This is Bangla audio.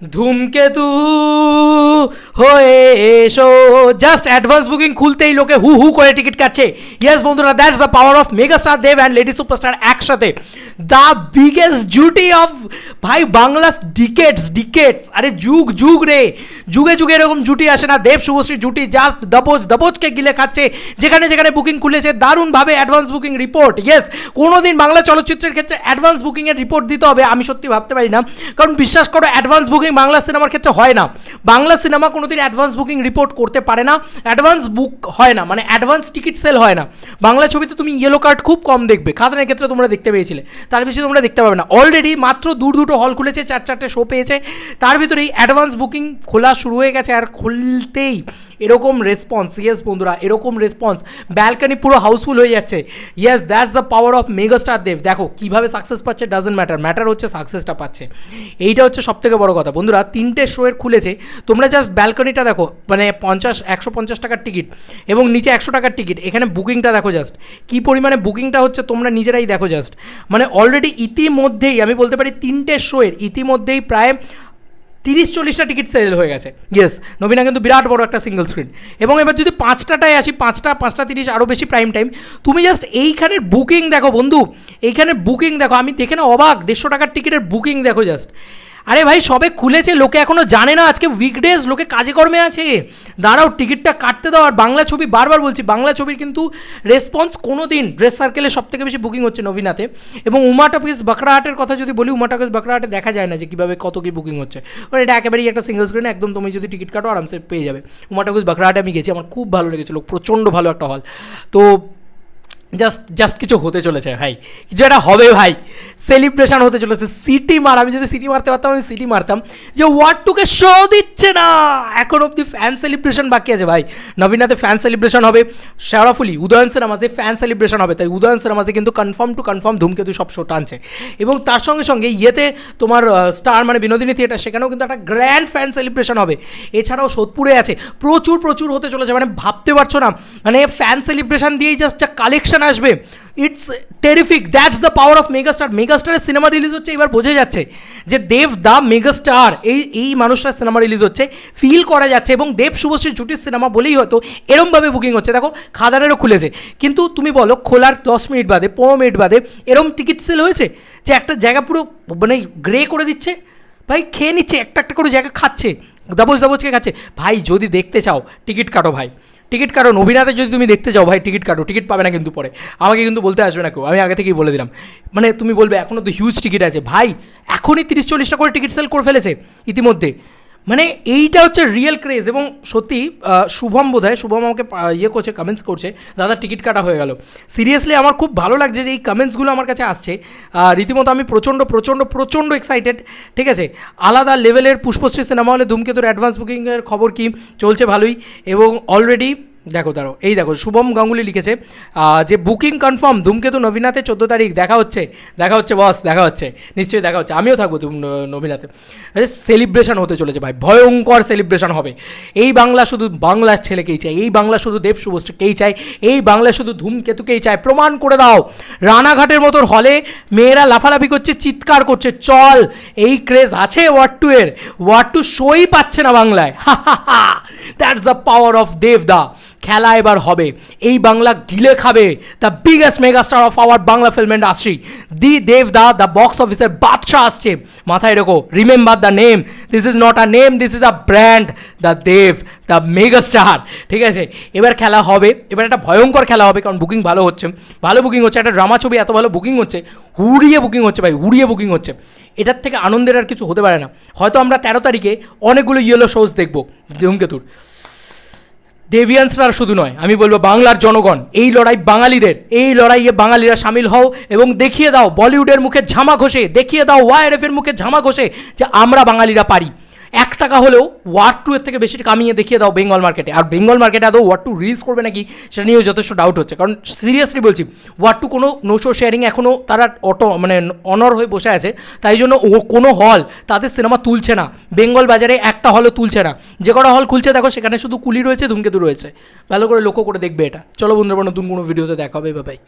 ধূমকেতু হয়ে এসো। জাস্ট অ্যাডভান্স বুকিং খুলতেই লোকে হু হু করে টিকিট কাটছে। ইয়েস বন্ধুরা that's the power of megastar Dev and lady superstar একসাথে। দ্য বিগেস্ট জুটি অফ ভাই বাংলা ডিকেটস ডিকেটস আরে, যুগ যুগ রে। যুগে যুগে এরকম জুটি আসে না। দেব শুভশ্রী জুটি জাস্ট দবোজ দবোজকে গিলে খাচ্ছে। যেখানে যেখানে বুকিং খুলেছে, দারুণভাবে অ্যাডভান্স বুকিং রিপোর্ট ইয়েস কোনোদিন বাংলা চলচ্চিত্রের ক্ষেত্রে অ্যাডভান্স বুকিংয়ের রিপোর্ট দিতে হবে, আমি সত্যি ভাবতে পারি না। কারণ বিশ্বাস করো অ্যাডভান্স বুকিং বাংলা সিনেমার ক্ষেত্রে হয় না। বাংলা সিনেমা কোনোদিন অ্যাডভান্স বুকিং রিপোর্ট করতে পারে না। অ্যাডভান্স বুক হয় না মানে অ্যাডভান্স টিকিট সেল হয় না। বাংলা ছবিতে তুমি ইয়েলো কার্ড খুব কম দেখবে খাদানের ক্ষেত্রে তোমরা দেখতে পেয়েছিলে। তার বেশি তোমরা দেখতে পাবে না। অলরেডি মাত্র দূর দুটো হল খুলেছে, চার চারটে শো পেয়েছে। তার ভিতরেই অ্যাডভান্স বুকিং খোলা শুরু হয়ে গেছে, আর খুলতেই এরকম রেসপন্স ইয়েস বন্ধুরা, এরকম রেসপন্স ব্যালকানি পুরো হাউসফুল হয়ে যাচ্ছে। Yes that's the power of megastar Dev দেখো, কীভাবে সাকসেস পাচ্ছে ডাজেন্ট ম্যাটার ম্যাটার হচ্ছে সাকসেসটা পাচ্ছে। এইটা হচ্ছে সব থেকে বড় কথা। বন্ধুরা, তিনটে শোয়ের খুলেছে। তোমরা জাস্ট ব্যালকনিটা দেখো মানে পঞ্চাশ, একশো পঞ্চাশ টাকার টিকিট এবং নিচে একশো টাকার টিকিট এখানে বুকিংটা দেখো জাস্ট কী পরিমাণে বুকিংটা হচ্ছে তোমরা নিজেরাই দেখো জাস্ট মানে অলরেডি ইতিমধ্যেই, আমি বলতে পারি তিনটে শোয়ের ইতিমধ্যেই প্রায় তিরিশ চল্লিশটা টিকিট সেল হয়ে গেছে। ইয়েস নবীনা কিন্তু বিরাট বড় একটা সিঙ্গল স্ক্রিন এবং এবার যদি পাঁচটাটায় আসি, পাঁচটা পাঁচটা তিরিশ আরও বেশি প্রাইম টাইম তুমি জাস্ট এইখানের বুকিং দেখো বন্ধু এইখানে বুকিং দেখো। আমি দেখে না অবাক, দেড়শো টাকার টিকিটের বুকিং দেখো জাস্ট আরে ভাই, সবে খুলেছে, লোকে এখনও জানে না আজকে উইকডেজ লোকে কাজে কর্মে আছে। দাঁড়াও টিকিটটা কাটতে দাও, আর বাংলা ছবি বারবার বলছি, বাংলা ছবির কিন্তু রেসপন্স কোনো দিন ড্রেস সার্কেলে সব থেকে বেশি বুকিং হচ্ছে নবীনাতে। এবং উমা টপিস বাঁকড়াহাটের কথা যদি বলি, উমা টপিস বাঁকড়াহাটে দেখা যায় না যে কীভাবে কত কী বুকিং হচ্ছে। কারণ এটা একেবারেই একটা সিঙ্গেল স্ক্রিন একদম তুমি যদি টিকিট কাটো, আরামসে পেয়ে যাবে। উমা টপিস বাঁকড়াহাটে আমি গেছি, আমার খুব ভালো লেগেছিলো প্রচণ্ড ভালো একটা হল তো জাস্ট জাস্ট কিছু হতে চলেছে, ভাই। কিছু একটা হবে, ভাই। সেলিব্রেশন হতে চলেছে। সিটি মার, আমি যদি সিটি মারতে পারতাম, আমি সিটি মারতাম। যে ওয়ার্ড টুকে শো দিচ্ছে না। এখন অব্দি ফ্যান সেলিব্রেশন বাকি আছে, ভাই। নবীনাতে ফ্যান সেলিব্রেশন হবে। শেরাফুলি উদয়ন সিনেমাসে ফ্যান সেলিব্রেশন হবে। তাই উদয়ন সিনেমাসে কিন্তু কনফার্ম টু কনফার্ম ধূমকেতু সব শো টানছে। এবং তার সঙ্গে সঙ্গে ইয়েতে তোমার স্টার মানে বিনোদিনী থিয়েটার সেখানেও কিন্তু একটা গ্র্যান্ড ফ্যান সেলিব্রেশন হবে। এছাড়াও সোদপুরে আছে। প্রচুর প্রচুর হতে চলেছে। মানে ভাবতে পারছ না। মানে ফ্যান সেলিব্রেশন দিয়েই জাস্ট কালেকশন আসবে। It's terrific that's the power of megastar মেগাস্টারের cinema release হচ্ছে, এবার বোঝা যাচ্ছে যে দেব দ্য মেগাস্টার এই এই মানুষটার সিনেমা রিলিজ হচ্ছে ফিল করা যাচ্ছে এবং দেব শুভশ্রী জুটির সিনেমা বলেই হয়তো এরমভাবে বুকিং হচ্ছে। দেখো, খাদানেরও খুলেছে। কিন্তু তুমি বলো, খোলার দশ মিনিট বাদে, পনেরো মিনিট বাদে এরম টিকিট সেল হয়েছে যে একটা জায়গা পুরো মানে গ্রে করে দিচ্ছে? ভাই, খেয়ে নিচ্ছে, একটা একটা করে জায়গা খাচ্ছে। দাবোজ দাবোজকে খাচ্ছে। ভাই, যদি দেখতে চাও টিকিট কাটো ভাই। টিকিট কাটো নবীনাতে যদি তুমি দেখতে চাও ভাই, টিকিট কাটো, টিকিট পাবে না কিন্তু পরে। আমাকে কিন্তু বলতে আসবে না কেউ, আমি আগে থেকেই বলে দিলাম। মানে তুমি বলবে এখনও তো হিউজ টিকিট আছে। ভাই, এখনই তিরিশ চল্লিশটা করে টিকিট সেল করে ফেলেছে, ইতিমধ্যে। মানে এইটা হচ্ছে রিয়েল ক্রেজ এবং সত্যি শুভম বোধ হয় শুভম আমাকে ইয়ে করছে কমেন্টস করছে। দাদা টিকিট কাটা হয়ে গেল। সিরিয়াসলি আমার খুব ভালো লাগছে যে এই কমেন্টসগুলো আমার কাছে আসছে। রীতিমতো আমি প্রচণ্ড প্রচণ্ড প্রচণ্ড এক্সাইটেড ঠিক আছে? আলাদা লেভেলের পুষ্পশ্রী সিনেমা হলে ধূমকেতুর অ্যাডভান্স বুকিংয়ের খবর কি? চলছে ভালোই এবং অলরেডি দেখো দাঁড়ো এই দেখো, শুভম গাঙ্গুলি লিখেছে যে বুকিং কনফার্ম ধূমকেতু নবীনাথে চোদ্দ তারিখ, দেখা হচ্ছে দেখা হচ্ছে বস দেখা হচ্ছে, নিশ্চয়ই দেখা হচ্ছে। আমিও থাকব নবীনাথে। সেলিব্রেশন হতে চলেছে ভাই, ভয়ঙ্কর সেলিব্রেশন হবে। এই বাংলা শুধু বাংলার ছেলেকেই চাই, এই বাংলা শুধু দেব শুভশ্রীকেই চাই, এই বাংলা শুধু ধূমকেতুকেই চাই। প্রমাণ করে দাও, রানাঘাটের মতন হলে মেয়েরা লাফালাফি করছে, চিৎকার করছে, চল, এই ক্রেজ আছে ওয়ার্ড টু এর? ওয়ার্ড টু শোই পাচ্ছে না বাংলায়। হা হা হা দ্যাটস দ্য পাওয়ার অফ দেবদা খেলা এবার হবে। এই বাংলা গিলে খাবে the biggest megastar of our Bangla film industry the দেবদা দ্য বক্স অফিসের বাদশাহ আসছে। মাথায় রেখো remember the name this is not a name this is a brand the Dev the megastar ঠিক আছে? এবার খেলা হবে। এবার একটা ভয়ঙ্কর খেলা হবে, কারণ বুকিং ভালো হচ্ছে। ভালো বুকিং হচ্ছে, একটা ড্রামা ছবি, এত ভালো বুকিং হচ্ছে। হুড়িয়ে বুকিং হচ্ছে ভাই, হুড়িয়ে বুকিং হচ্ছে। এটার থেকে আনন্দের আর কিছু হতে পারে না। হয়তো আমরা তেরো তারিখে অনেকগুলো ইয়েলো শোজ দেখব, ধূমকেতুর। দেভিয়ান্সরা শুধু নয়, আমি বলব বাংলার জনগণ, এই লড়াই বাঙালিদের, এই লড়াইয়ে বাঙালিরা সামিল হও এবং দেখিয়ে দাও বলিউডের মুখে ঝামা ঘষে, দেখিয়ে দাও ওয়াইএফের মুখে ঝামা ঘষে যে আমরা বাঙালিরা পারি। এক টাকা হলেও ওয়ার্ড টু এর থেকে বেশি কামিয়ে দেখিয়ে দাও বেঙ্গল মার্কেটে আর বেঙ্গল মার্কেটে আদৌ ওয়ার্ড টু রিলিজ করবে নাকি সেটা নিয়েও যথেষ্ট ডাউট হচ্ছে। কারণ সিরিয়াসলি বলছি ওয়ার্ড টু কোনো নোশো শেয়ারিং এখনও তারা অটো মানে অনর হয়ে বসে আছে। তাই জন্য ও কোনো হল তাদের সিনেমা তুলছে না। বেঙ্গল বাজারে একটা হলও তুলছে না। যে কটা হল খুলছে দেখো, সেখানে শুধু কুলি রয়েছে, ধূমকেতু রয়েছে। ভালো করে লক্ষ্য করে দেখবে এটা। চলো বন্ধুরা নতুন কোনো ভিডিওতে দেখা হবে। বাবাই